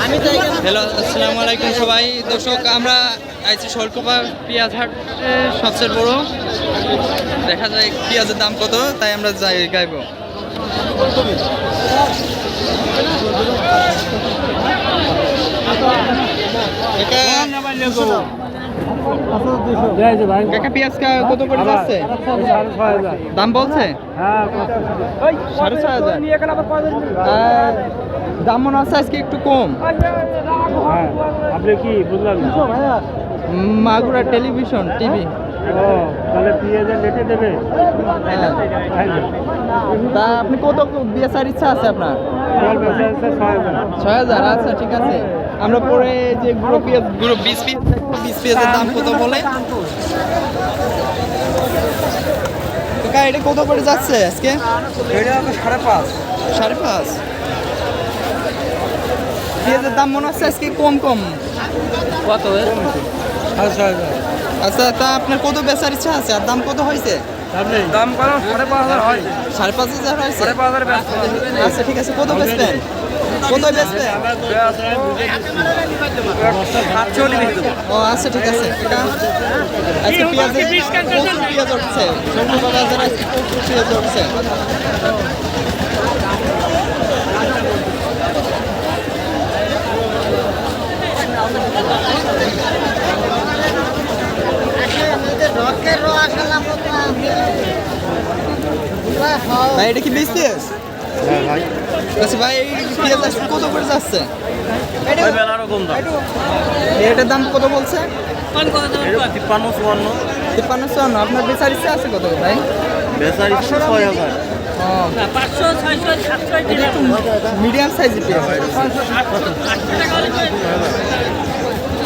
Hello আসসালামু আলাইকুম সবাই দর্শক আমরা আইছি শোলকুপা পেঁয়াজ হাট সবচেয়ে বড় দেখা যায় পেঁয়াজের দাম কত তাই আমরা যাই গাইব কাকা পেঁয়াজ কত করে যাচ্ছে দাম বলছে সাড়ে ছয় হাজার আর দাম মনে হচ্ছে আজকে একটু কম। আপনি কি বুঝলাম মাগুরা টেলিভিশন টিভি। ও তাহলে পেঁয়াজের লেটে দেবে? তা আপনি কত বেচার ইচ্ছা আছে আপনার? ছয় হাজার। আচ্ছা ঠিক আছে। আমরা পরে যে গুঁড়ো পেঁয়াজ গুঁড়ো বিশ পিস বিশ পেঁয়াজের দাম কত বলে? এটা কত করে যাচ্ছে আজকে? সাড়ে পাঁচ। সাড়ে পাঁচ। পেঁয়াজের দাম মনে হচ্ছে আজকে কম কম। কত ছয় আচ্ছা তা আপনার কত বেচার ইচ্ছা আছে? আর দাম কত হয়েছে? দাম কত? সাড়ে পাঁচ হাজার হয়। সাড়ে পাঁচ হাজার হয়েছে? সাড়ে পাঁচ হাজার আচ্ছা ঠিক আছে কত বেচবেন? কত বেচবেন? ও আচ্ছা ঠিক আছে আজকে পেঁয়াজের পেঁয়াজ উঠছে। সবজি বাজারে আজকে পেঁয়াজ উঠছে। ভাই এটা কি বিশ পেঁয়াজ হ্যাঁ ভাই। আচ্ছা ভাই পেঁয়াজ কত করে যাচ্ছে? এটার দাম কত বলছে? এটা তিপ্পান্ন চুয়ান্ন। তিপ্পান্ন চুয়ান্ন। আপনার বেচার ইচ্ছা আছে কত ভাই? বেচারি ছয় হাজার। মিডিয়াম সাইজের পেঁয়াজ।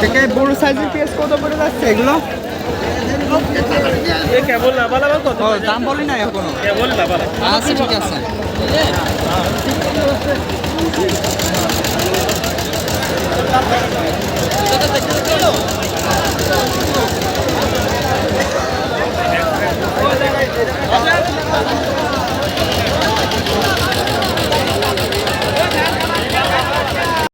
থেকে বড় সাইজের পেঁয়াজ কত করে যাচ্ছে এগুলো? কেবল লাভা লাভা কত দাম বলি না এখনও। কেবল লাভা লাভা আচ্ছা ঠিক আছে।